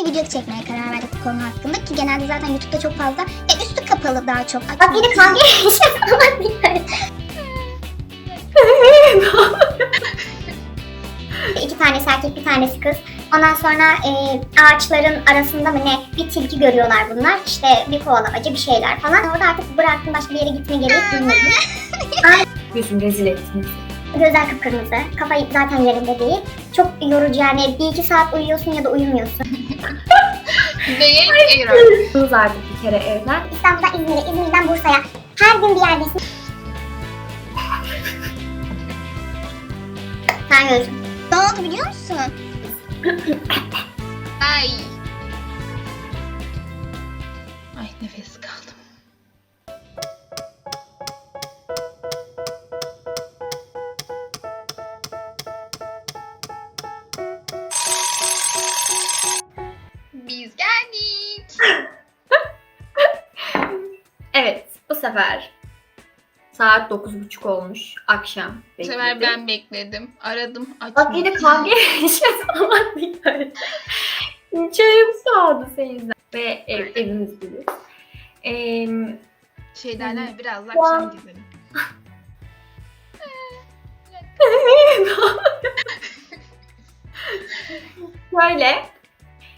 bir video çekmeye karar verdik bu konu hakkında ki genelde zaten YouTube'da çok fazla e, üstü kapalı daha çok. Bak yine kavga. İki tanesi erkek bir tanesi kız. Ondan sonra e, ağaçların arasında mı ne bir tilki görüyorlar bunlar. İşte bir kovalamacı bir şeyler falan. Orada artık bıraktım başka bir yere gitme gerek duymadım. Gözüm rezil ettiniz. Gözler kıpkırmızı. Kafa zaten yerinde değil. Çok yorucu yani bir iki saat uyuyorsun ya da uyumuyorsun. Aaron. Kız artık bir kere evden. İstanbul'dan İzmir'e, İzmir'den Bursa'ya. Her gün bir yerdesin. Sen gözüm. Ne oldu biliyor musun? Ay. Ay nefes saat 9.30 olmuş akşam. Bu sefer bekledim. ben bekledim. Aradım. Bak Açmadı. yine kavga yaşıyoruz ama bilmiyorum. Çayım soğudu senin Ve ev, evimiz gibi. Ee, Şey derler ya, biraz da akşam gidelim. Böyle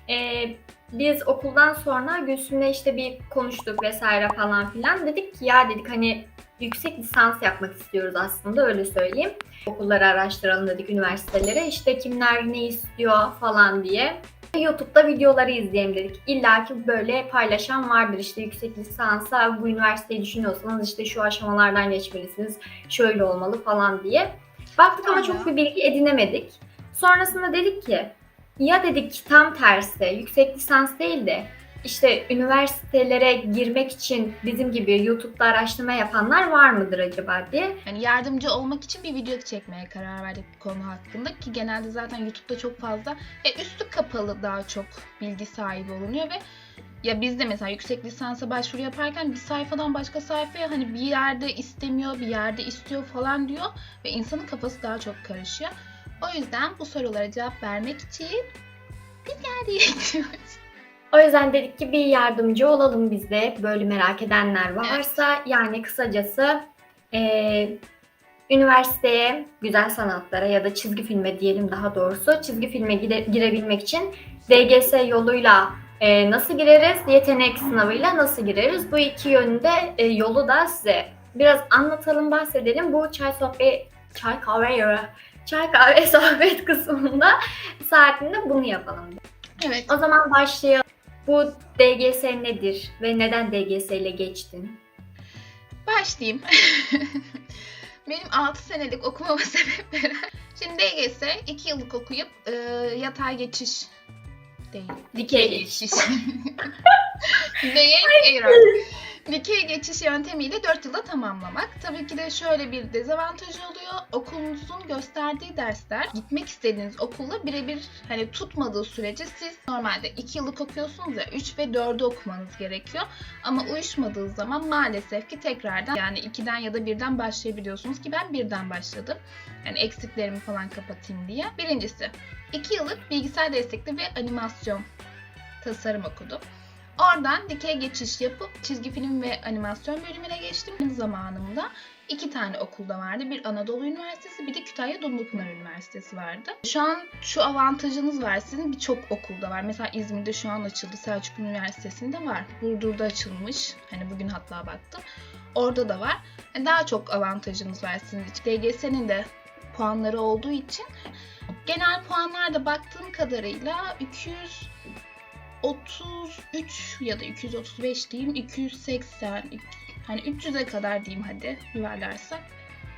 e, biz okuldan sonra Gülsüm'le işte bir konuştuk vesaire falan filan. Dedik ki ya dedik hani yüksek lisans yapmak istiyoruz aslında öyle söyleyeyim. Okulları araştıralım dedik üniversitelere işte kimler ne istiyor falan diye. YouTube'da videoları izleyelim dedik. İlla ki böyle paylaşan vardır işte yüksek lisansa bu üniversiteyi düşünüyorsanız işte şu aşamalardan geçmelisiniz, şöyle olmalı falan diye. Baktık ama çok bir bilgi edinemedik. Sonrasında dedik ki ya dedik tam tersi yüksek lisans değil de işte üniversitelere girmek için bizim gibi YouTube'da araştırma yapanlar var mıdır acaba diye. Yani yardımcı olmak için bir video çekmeye karar verdik bu konu hakkında ki genelde zaten YouTube'da çok fazla e, üstü kapalı daha çok bilgi sahibi olunuyor ve ya biz de mesela yüksek lisansa başvuru yaparken bir sayfadan başka sayfaya hani bir yerde istemiyor, bir yerde istiyor falan diyor ve insanın kafası daha çok karışıyor. O yüzden bu sorulara cevap vermek için biz geldik diyoruz. O yüzden dedik ki bir yardımcı olalım biz de böyle merak edenler varsa yani kısacası eee, üniversiteye güzel sanatlara ya da çizgi filme diyelim daha doğrusu çizgi filme gire- girebilmek için DGS yoluyla eee, nasıl gireriz yetenek sınavıyla nasıl gireriz bu iki yönde e, yolu da size biraz anlatalım bahsedelim bu çay sohbet çay kahve çay kahve sohbet kısmında saatinde bunu yapalım. Evet. O zaman başlayalım. Bu DGS nedir ve neden DGS ile geçtin? Başlayayım. Benim 6 senelik okumama sebepleri. Şimdi DGS 2 yıllık okuyup e, yatay geçiş değil. Dikey geçiş. değil, error. Dikey geçiş yöntemiyle 4 yılda tamamlamak. Tabii ki de şöyle bir dezavantajı oluyor. Okulunuzun gösterdiği dersler gitmek istediğiniz okulla birebir hani tutmadığı sürece siz normalde 2 yıllık okuyorsunuz ya 3 ve 4'ü okumanız gerekiyor. Ama uyuşmadığı zaman maalesef ki tekrardan yani 2'den ya da 1'den başlayabiliyorsunuz ki ben 1'den başladım. Yani eksiklerimi falan kapatayım diye. Birincisi 2 yıllık bilgisayar destekli ve animasyon tasarım okudum. Oradan dikey geçiş yapıp çizgi film ve animasyon bölümüne geçtim. Benim zamanımda iki tane okulda vardı. Bir Anadolu Üniversitesi bir de Kütahya Dumlupınar Üniversitesi vardı. Şu an şu avantajınız var sizin birçok okulda var. Mesela İzmir'de şu an açıldı. Selçuk Üniversitesi'nde var. Burdur'da açılmış. Hani bugün hatta baktım. Orada da var. Yani daha çok avantajınız var sizin. DGS'nin de puanları olduğu için genel puanlarda baktığım kadarıyla 200 33 ya da 235 diyeyim 280 hani 300'e kadar diyeyim hadi yuvarlarsak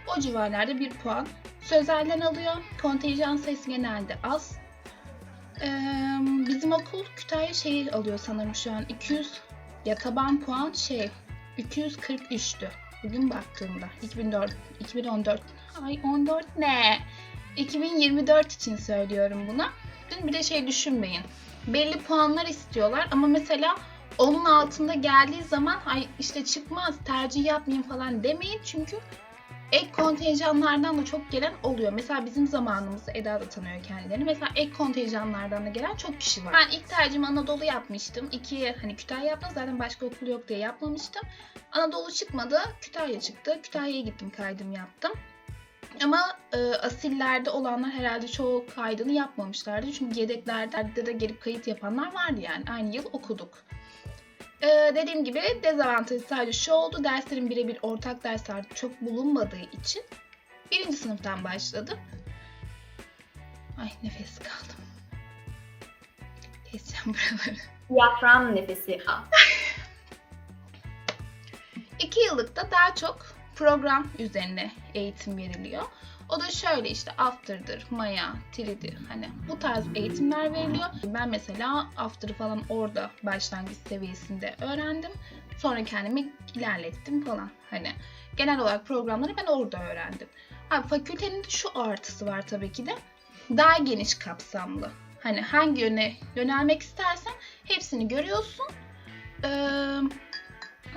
o civarlarda bir puan sözelden alıyor. Kontenjan sayısı genelde az. Ee, bizim okul Kütahya şehir alıyor sanırım şu an. 200 ya taban puan şey 243'tü bugün baktığımda. 2004 2014 ay 14 ne? 2024 için söylüyorum bunu bir de şey düşünmeyin belli puanlar istiyorlar ama mesela onun altında geldiği zaman ay işte çıkmaz tercih yapmayayım falan demeyin çünkü ek kontenjanlardan da çok gelen oluyor. Mesela bizim zamanımızda Eda da tanıyor kendilerini. Mesela ek kontenjanlardan da gelen çok kişi var. Ben ilk tercihimi Anadolu yapmıştım. İkiye hani Kütahya yaptım. Zaten başka okul yok diye yapmamıştım. Anadolu çıkmadı. Kütahya çıktı. Kütahya'ya gittim kaydım yaptım. Ama e, asillerde olanlar herhalde çoğu kaydını yapmamışlardı. Çünkü yedeklerde de gelip kayıt yapanlar vardı yani. Aynı yıl okuduk. E, dediğim gibi dezavantajı sadece şu oldu. Derslerin birebir ortak dersler çok bulunmadığı için birinci sınıftan başladım. Ay nefes kaldım. Keseceğim buraları. Diyafram nefesi al. İki yıllıkta daha çok program üzerine eğitim veriliyor. O da şöyle işte After'dır, Maya, 3D hani bu tarz eğitimler veriliyor. Ben mesela After'ı falan orada başlangıç seviyesinde öğrendim. Sonra kendimi ilerlettim falan hani. Genel olarak programları ben orada öğrendim. Abi fakültenin de şu artısı var tabii ki de. Daha geniş kapsamlı. Hani hangi yöne yönelmek istersen hepsini görüyorsun. Ee,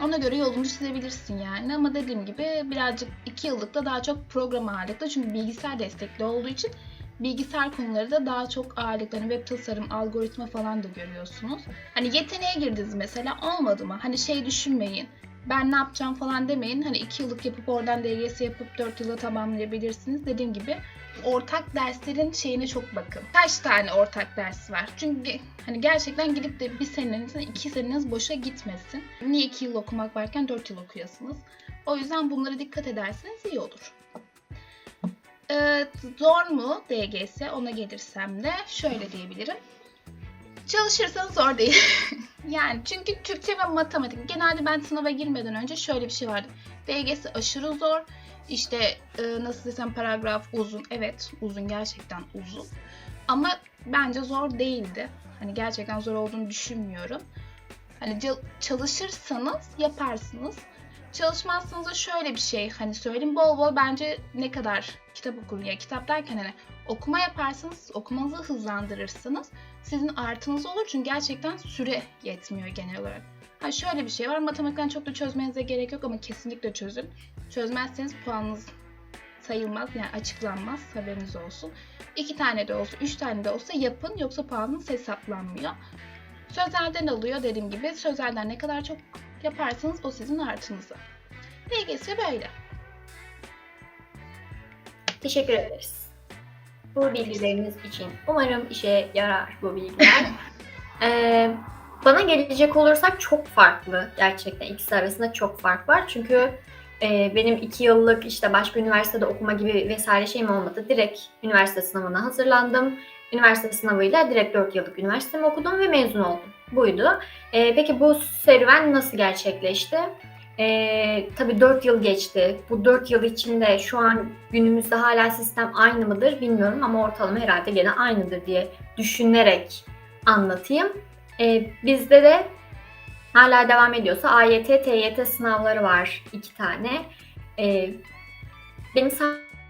ona göre yolunu çizebilirsin yani. Ama dediğim gibi birazcık iki yıllıkta daha çok program ağırlıklı. Çünkü bilgisayar destekli olduğu için bilgisayar konuları da daha çok ağırlıklı. Hani web tasarım, algoritma falan da görüyorsunuz. Hani yeteneğe girdiniz mesela olmadı mı? Hani şey düşünmeyin. Ben ne yapacağım falan demeyin. Hani iki yıllık yapıp oradan DGS yapıp dört yıla tamamlayabilirsiniz. Dediğim gibi ortak derslerin şeyine çok bakın. Kaç tane ortak ders var? Çünkü hani gerçekten gidip de bir seneniz, iki seneniz boşa gitmesin. Niye iki yıl okumak varken dört yıl okuyasınız? O yüzden bunlara dikkat ederseniz iyi olur. Ee, zor mu DGS? Ona gelirsem de şöyle diyebilirim. Çalışırsanız zor değil. yani çünkü Türkçe ve matematik. Genelde ben sınava girmeden önce şöyle bir şey vardı. DGS aşırı zor. İşte e, nasıl desem paragraf uzun. Evet uzun gerçekten uzun. Ama bence zor değildi. Hani gerçekten zor olduğunu düşünmüyorum. Hani çalışırsanız yaparsınız. Çalışmazsanız da şöyle bir şey hani söyleyeyim bol bol bence ne kadar kitap okuyun ya kitap derken hani okuma yaparsanız okumanızı hızlandırırsınız. Sizin artınız olur çünkü gerçekten süre yetmiyor genel olarak. Ha şöyle bir şey var matematikten çok da çözmenize gerek yok ama kesinlikle çözün. Çözmezseniz puanınız sayılmaz yani açıklanmaz haberiniz olsun. İki tane de olsa, üç tane de olsa yapın yoksa puanınız hesaplanmıyor. Sözelden alıyor dediğim gibi. Sözelden ne kadar çok yaparsanız o sizin artınızı. DGS böyle. Teşekkür ederiz. Bu bilgileriniz için. Umarım işe yarar bu bilgiler. Ee, bana gelecek olursak çok farklı. Gerçekten ikisi arasında çok fark var. Çünkü e, benim iki yıllık işte başka üniversitede okuma gibi vesaire şeyim olmadı. Direkt üniversite sınavına hazırlandım. Üniversite sınavıyla direkt 4 yıllık üniversitemi okudum ve mezun oldum. Buydu. Ee, peki bu serüven nasıl gerçekleşti? Ee, tabii 4 yıl geçti. Bu 4 yıl içinde şu an günümüzde hala sistem aynı mıdır bilmiyorum ama ortalama herhalde gene aynıdır diye düşünerek anlatayım. Ee, bizde de hala devam ediyorsa AYT, TYT sınavları var iki tane. Ee, benim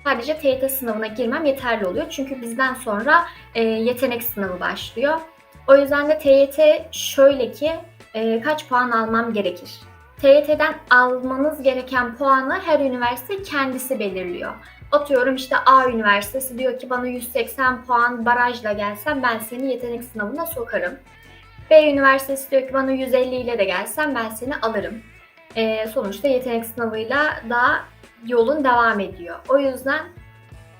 sadece TYT sınavına girmem yeterli oluyor. Çünkü bizden sonra e, yetenek sınavı başlıyor. O yüzden de TYT şöyle ki e, kaç puan almam gerekir? TYT'den almanız gereken puanı her üniversite kendisi belirliyor. Atıyorum işte A üniversitesi diyor ki bana 180 puan barajla gelsen ben seni yetenek sınavına sokarım. B üniversitesi diyor ki bana 150 ile de gelsen ben seni alırım. Ee, sonuçta yetenek sınavıyla da yolun devam ediyor. O yüzden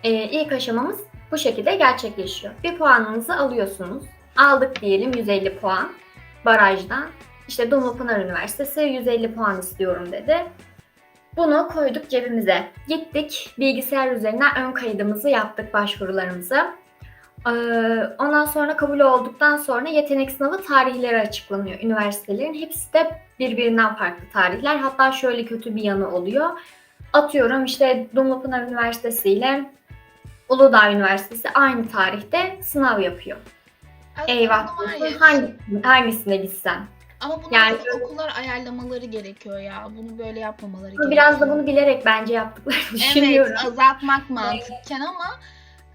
e, ilk aşamamız bu şekilde gerçekleşiyor. Bir puanınızı alıyorsunuz. Aldık diyelim 150 puan barajdan. İşte Dumlupınar Üniversitesi 150 puan istiyorum dedi. Bunu koyduk cebimize. Gittik bilgisayar üzerinden ön kaydımızı yaptık başvurularımızı. Ee, Ondan sonra kabul olduktan sonra yetenek sınavı tarihleri açıklanıyor üniversitelerin. Hepsi de birbirinden farklı tarihler. Hatta şöyle kötü bir yanı oluyor. Atıyorum işte Dumlupınar Üniversitesi ile Uludağ Üniversitesi aynı tarihte sınav yapıyor. Aslında Eyvah hangi, hangisine gitsen. Ama bunu Yani- okullar ayarlamaları gerekiyor ya. Bunu böyle yapmamaları Ama gerekiyor. Biraz da bunu bilerek bence yaptıklarını düşünüyorum. Evet azaltmak mantıkken ama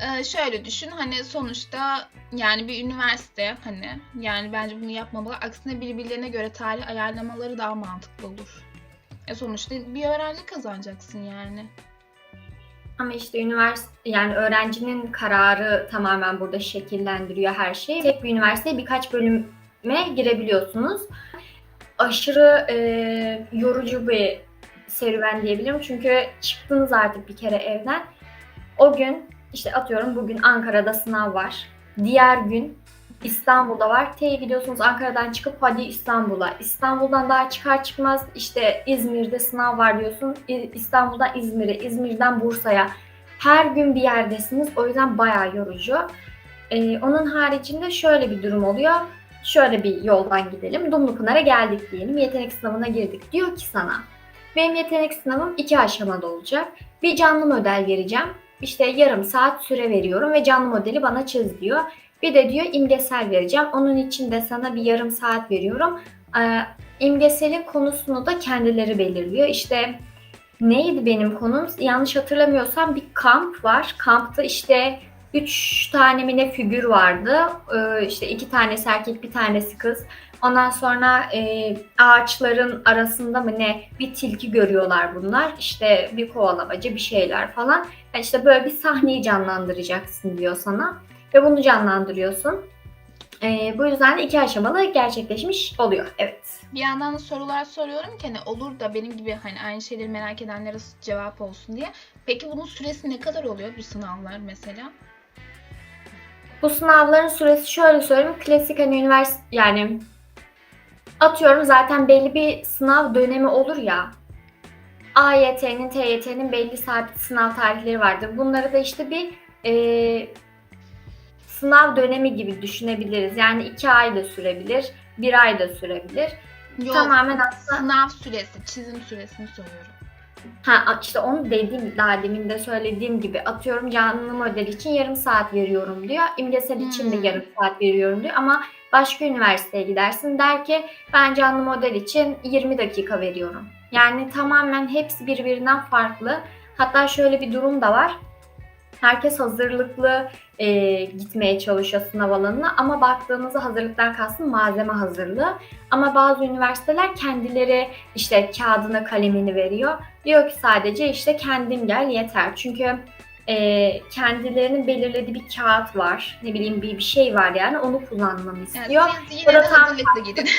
e, şöyle düşün hani sonuçta yani bir üniversite hani yani bence bunu yapmamalı. Aksine birbirlerine göre tarih ayarlamaları daha mantıklı olur. E sonuçta bir öğrenci kazanacaksın yani. Ama işte üniversite yani öğrencinin kararı tamamen burada şekillendiriyor her şeyi. Tek bir üniversiteye birkaç bölüme girebiliyorsunuz. Aşırı e, yorucu bir serüven diyebilirim. Çünkü çıktınız artık bir kere evden. O gün işte atıyorum bugün Ankara'da sınav var. Diğer gün İstanbul'da var. T'ye gidiyorsunuz Ankara'dan çıkıp hadi İstanbul'a. İstanbul'dan daha çıkar çıkmaz işte İzmir'de sınav var diyorsun. İstanbul'dan İzmir'e, İzmir'den Bursa'ya. Her gün bir yerdesiniz. O yüzden bayağı yorucu. Ee, onun haricinde şöyle bir durum oluyor. Şöyle bir yoldan gidelim. Dumlupınar'a geldik diyelim. Yetenek sınavına girdik. Diyor ki sana benim yetenek sınavım iki aşamada olacak. Bir canlı model vereceğim. İşte yarım saat süre veriyorum ve canlı modeli bana çiz diyor. Bir de diyor imgesel vereceğim. Onun için de sana bir yarım saat veriyorum. Ee, imgeselin konusunu da kendileri belirliyor. İşte neydi benim konum? Yanlış hatırlamıyorsam bir kamp var. Kampta işte üç tane mi ne figür vardı. Ee, işte iki tanesi erkek bir tanesi kız. Ondan sonra e, ağaçların arasında mı ne bir tilki görüyorlar bunlar. İşte bir kovalamacı bir şeyler falan. Yani işte böyle bir sahneyi canlandıracaksın diyor sana. Ve bunu canlandırıyorsun. E, bu yüzden de iki aşamalı gerçekleşmiş oluyor. Evet. Bir yandan da sorular soruyorum ki hani olur da benim gibi hani aynı şeyleri merak edenlere cevap olsun diye. Peki bunun süresi ne kadar oluyor bu sınavlar mesela? Bu sınavların süresi şöyle söyleyeyim. Klasik hani üniversite yani atıyorum zaten belli bir sınav dönemi olur ya. AYT'nin, TYT'nin belli sabit sınav tarihleri vardır. Bunları da işte bir e, sınav dönemi gibi düşünebiliriz. Yani iki ay da sürebilir, bir ay da sürebilir. Yok. Tamamen aslında Sınav süresi, çizim süresini soruyorum. Ha işte onu dediğim daha demin de söylediğim gibi atıyorum canlı model için yarım saat veriyorum diyor. İmgesel için Hmm. de yarım saat veriyorum diyor ama başka üniversiteye gidersin der ki ben canlı model için 20 dakika veriyorum. Yani tamamen hepsi birbirinden farklı. Hatta şöyle bir durum da var. Herkes hazırlıklı e, gitmeye çalışıyor sınav alanına ama baktığınızda hazırlıktan kastım malzeme hazırlığı. Ama bazı üniversiteler kendileri işte kağıdına kalemini veriyor. Diyor ki sadece işte kendin gel yeter. Çünkü e, kendilerinin belirlediği bir kağıt var. Ne bileyim bir, bir şey var yani onu kullanmamı Yani istiyor. de Burada tam.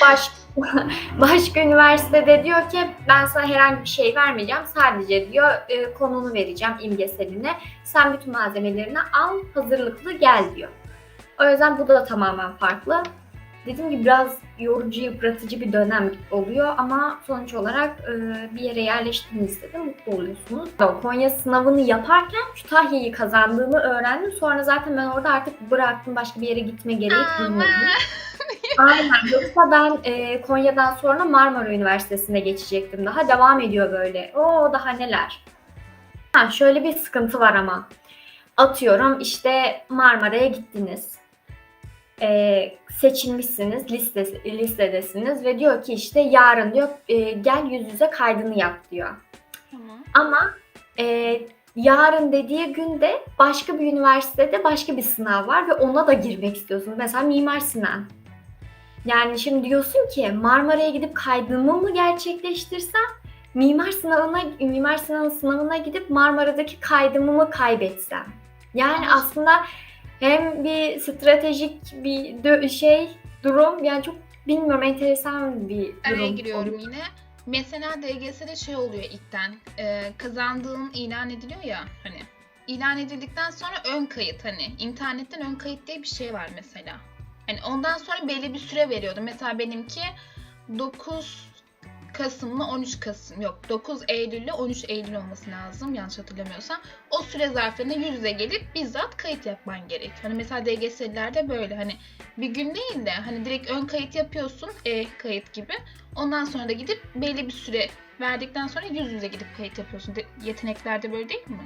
Baş, başka üniversitede diyor ki ben sana herhangi bir şey vermeyeceğim. Sadece diyor e, konunu vereceğim imgeseline. Sen bütün malzemelerini al hazırlıklı gel diyor. O yüzden bu da tamamen farklı. Dediğim gibi biraz yorucu, yıpratıcı bir dönem oluyor ama sonuç olarak e, bir yere yerleştiğinizde de mutlu oluyorsunuz. O Konya sınavını yaparken Kütahya'yı kazandığımı öğrendim. Sonra zaten ben orada artık bıraktım başka bir yere gitme gereği duymadım. Aynen. Yoksa ben e, Konya'dan sonra Marmara Üniversitesi'ne geçecektim. Daha devam ediyor böyle. Oo daha neler. Ha, şöyle bir sıkıntı var ama. Atıyorum işte Marmara'ya gittiniz. E, seçilmişsiniz, liste, listedesiniz ve diyor ki işte yarın diyor e, gel yüz yüze kaydını yap diyor. Tamam. Ama e, yarın dediği günde başka bir üniversitede başka bir sınav var ve ona da girmek istiyorsun. Mesela Mimar Sinan. Yani şimdi diyorsun ki Marmara'ya gidip kaydımı mı gerçekleştirsem Mimar sınavına Mimar Sinan sınavına gidip Marmara'daki kaydımı mı kaybetsem? Yani aslında hem bir stratejik bir şey durum yani çok bilmiyorum enteresan bir durum. Araya giriyorum yine. Mesela DGS'de şey oluyor ilkten. E, kazandığın ilan ediliyor ya hani. İlan edildikten sonra ön kayıt hani. internetten ön kayıt diye bir şey var mesela. Hani ondan sonra belli bir süre veriyordu. Mesela benimki 9 Kasım'la 13 Kasım yok 9 Eylül ile 13 Eylül olması lazım yanlış hatırlamıyorsam. O süre zarfında yüz yüze gelip bizzat kayıt yapman gerek. Hani mesela DGS'lilerde böyle hani bir gün değil de hani direkt ön kayıt yapıyorsun e kayıt gibi. Ondan sonra da gidip belli bir süre verdikten sonra yüz yüze gidip kayıt yapıyorsun. De- yeteneklerde böyle değil mi?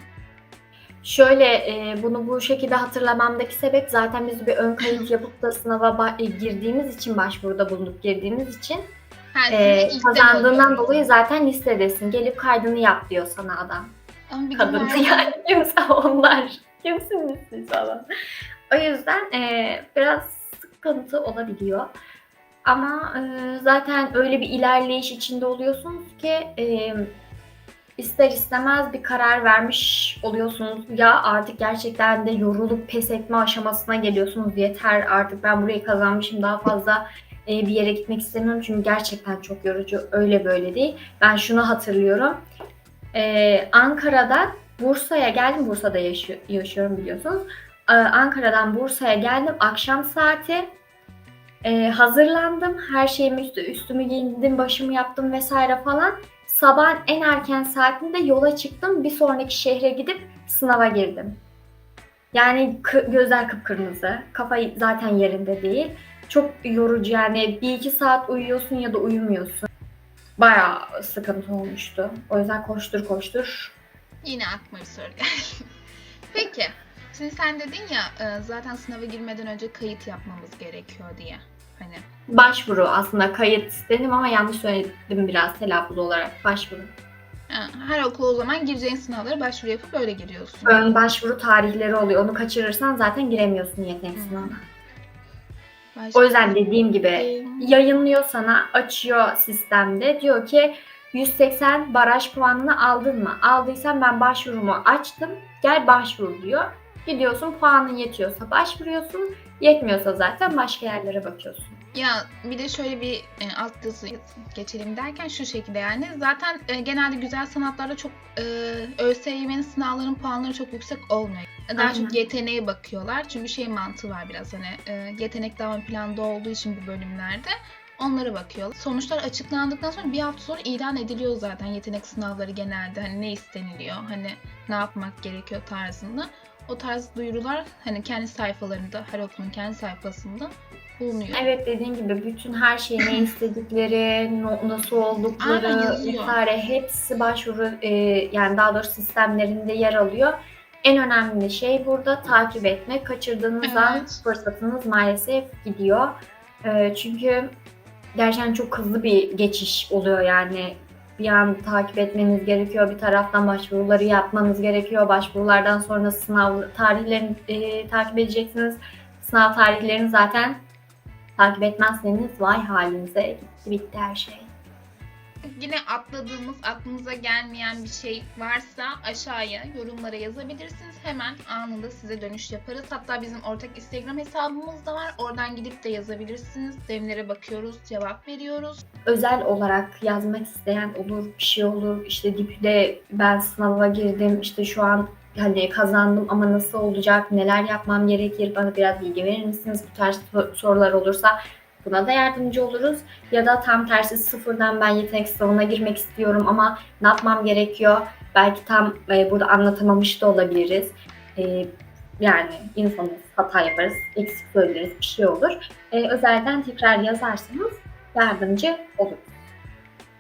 Şöyle e, bunu bu şekilde hatırlamamdaki sebep zaten biz bir ön kayıt yapıp da sınava e, girdiğimiz için başvuruda bulunup girdiğimiz için E, ilkten kazandığından dolayı zaten listedesin. Gelip kaydını yap diyor sana adam. Kadın yani kimse onlar. Kimsiniz siz falan. O yüzden e, biraz sıkıntı olabiliyor. Ama e, zaten öyle bir ilerleyiş içinde oluyorsunuz ki e, ister istemez bir karar vermiş oluyorsunuz. Ya artık gerçekten de yorulup pes etme aşamasına geliyorsunuz. Yeter artık ben burayı kazanmışım daha fazla bir yere gitmek istemiyorum. Çünkü gerçekten çok yorucu. Öyle böyle değil. Ben şunu hatırlıyorum. Ee, Ankara'dan Bursa'ya geldim. Bursa'da yaşıyor, yaşıyorum biliyorsunuz. Ee, Ankara'dan Bursa'ya geldim. Akşam saati. Ee, hazırlandım. Her şeyimi üstü, üstümü giyindim, başımı yaptım vesaire falan. Sabahın en erken saatinde yola çıktım. Bir sonraki şehre gidip sınava girdim. Yani gözler kıpkırmızı. Kafa zaten yerinde değil. Çok yorucu yani. Bir iki saat uyuyorsun ya da uyumuyorsun. Bayağı sıkıntı olmuştu. O yüzden koştur koştur. Yine aklıma bir soru geldi. Peki. Şimdi sen dedin ya e, zaten sınava girmeden önce kayıt yapmamız gerekiyor diye. Hani Başvuru aslında kayıt dedim ama yanlış söyledim biraz telaffuz olarak. Başvuru. her okul o zaman gireceğin sınavlara başvuru yapıp öyle giriyorsun. Ön başvuru tarihleri oluyor. Onu kaçırırsan zaten giremiyorsun yetenek sınavına. Başvuru- O yüzden dediğim gibi Ee, yayınlıyor sana, açıyor sistemde. Diyor ki 180 baraj puanını aldın mı? Aldıysan ben başvurumu açtım. Gel başvur diyor. Gidiyorsun puanın yetiyorsa başvuruyorsun. Yetmiyorsa zaten başka yerlere bakıyorsun. Ya bir de şöyle bir e, alt yazı geçelim derken şu şekilde yani zaten e, genelde güzel sanatlarda çok e, ÖSYM'nin sınavların puanları çok yüksek olmuyor. Daha Aynen. çok yeteneğe bakıyorlar. Çünkü şey mantığı var biraz hani e, yetenek daha planda olduğu için bu bölümlerde onlara bakıyorlar. Sonuçlar açıklandıktan sonra bir hafta sonra ilan ediliyor zaten yetenek sınavları genelde hani ne isteniliyor hani ne yapmak gerekiyor tarzında. O tarz duyurular hani kendi sayfalarında her okulun kendi sayfasında bulunuyor. Evet dediğin gibi bütün her şeyi ne istedikleri, no- nasıl oldukları yazıyor. vesaire hepsi başvuru e, yani daha doğrusu sistemlerinde yer alıyor. En önemli şey burada takip etmek. Kaçırdığınız an Evet. fırsatınız maalesef gidiyor. E, çünkü gerçekten çok hızlı bir geçiş oluyor yani. Bir an takip etmeniz gerekiyor. Bir taraftan başvuruları yapmanız gerekiyor. Başvurulardan sonra sınav tarihlerini e, takip edeceksiniz. Sınav tarihlerini zaten takip etmezseniz vay halinize gitti bitti her şey. Yine atladığımız, aklınıza gelmeyen bir şey varsa aşağıya yorumlara yazabilirsiniz. Hemen anında size dönüş yaparız. Hatta bizim ortak Instagram hesabımız da var. Oradan gidip de yazabilirsiniz. Demlere bakıyoruz, cevap veriyoruz. Özel olarak yazmak isteyen olur, bir şey olur. İşte dipüde ben sınava girdim, işte şu an hani kazandım ama nasıl olacak, neler yapmam gerekir, bana biraz bilgi verir misiniz? Bu tarz so- sorular olursa buna da yardımcı oluruz. Ya da tam tersi sıfırdan ben yetenek sınavına girmek istiyorum ama ne yapmam gerekiyor? Belki tam e, burada anlatamamış da olabiliriz. E, yani insanız, hata yaparız, eksik söyleriz, bir şey olur. E, özelden tekrar yazarsanız yardımcı olur.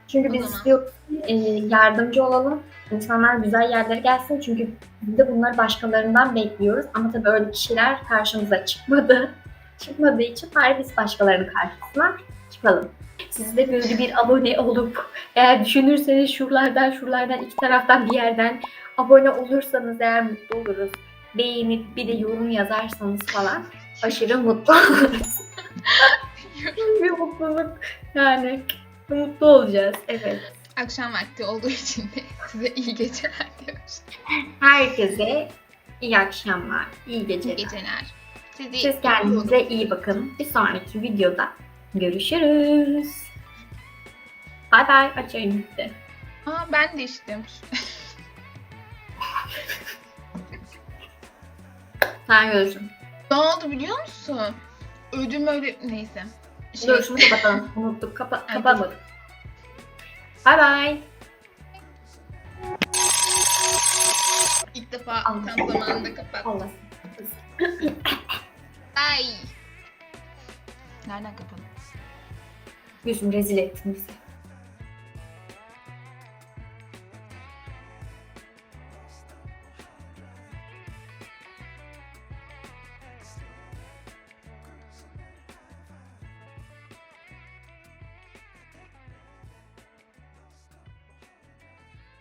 Çünkü biz istiyoruz e, yardımcı olalım. İnsanlar güzel yerlere gelsin. Çünkü biz de bunları başkalarından bekliyoruz. Ama tabii öyle kişiler karşımıza çıkmadı. Çıkmadığı için bari biz başkalarının karşısına çıkalım. Siz de böyle bir abone olup eğer düşünürseniz şuralardan şuralardan iki taraftan bir yerden abone olursanız eğer mutlu oluruz. Beğenip bir de yorum yazarsanız falan aşırı mutlu oluruz. bir mutluluk yani mutlu olacağız evet. Akşam vakti olduğu için de size iyi geceler diyoruz. Herkese iyi akşamlar, iyi geceler. İyi geceler. Sizi Siz kendinize iyi bakın. Bir sonraki videoda görüşürüz. Bay bay. Açayım bitti. Aa, ben de içtim. Sen görüşün. ne oldu biliyor musun? Ödüm öyle... Neyse. Şey, şunu kapatalım. Unuttuk. Kapa Ay, kapatmadık. Bay bay. İlk defa Allah. tam zamanında kapattım. Allah. Ay. Nereden kapalı? Gülsüm rezil ettin bizi.